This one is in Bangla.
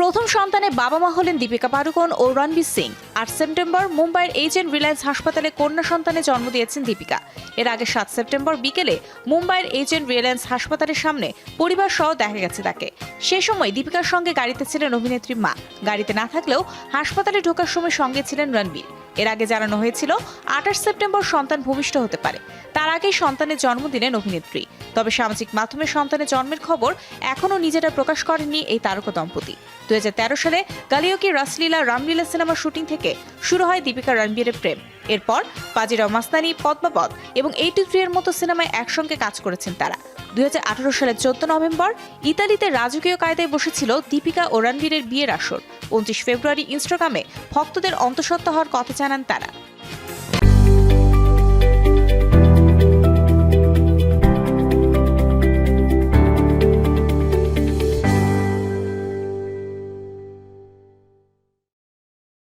প্রথম সন্তানের বাবা মা হলেন দীপিকা পাড়ুকোন ও রণবীর সিং। আট সেপ্টেম্বর মুম্বাইয়ের এইচএন রিলায়েন্স হাসপাতালে কন্যা সন্তানে জন্ম দিয়েছেন দীপিকা। এর আগে সাত সেপ্টেম্বর বিকেলে মুম্বাইয়ের এইচএন রিলায়েন্স হাসপাতালের সামনে পরিবার সহ দেখা গেছে তাকে। সে সময় দীপিকার সঙ্গে গাড়িতে ছিলেন অভিনেত্রী মা। গাড়িতে না থাকলেও হাসপাতালে ঢোকার সময় সঙ্গে ছিলেন রণবীর। এর আগে জানানো হয়েছিল, আঠাশ সেপ্টেম্বর সন্তান ভূমিষ্ঠ হতে পারে। তার আগেই সন্তানের জন্ম দিলেন অভিনেত্রী। তবে সামাজিক মাধ্যমে সন্তানের জন্মের খবর এখনও নিজেরা প্রকাশ করেননি এই তারকা দম্পতি। দুই হাজার তেরো সালে গালিওকি রাসলীলা, রামলীলা সিনেমার শুটিং থেকে। শুরু হয় দীপিকা রণবীরের প্রেম। এরপর বাজিরাও মাস্তানি পদ্মাপদ এবং এইটি থ্রি এর মতো সিনেমায় একসঙ্গে কাজ করেছেন তারা। দুই হাজার আঠারো সালের চোদ্দ নভেম্বর ইতালিতে রাজকীয় কায়দায় বসেছিল দীপিকা ও রণবীরের বিয়ের আসর। উনত্রিশ ফেব্রুয়ারি ইনস্টাগ্রামে ভক্তদের অন্তঃসত্ত্বা হওয়ার কথা জানান তারা।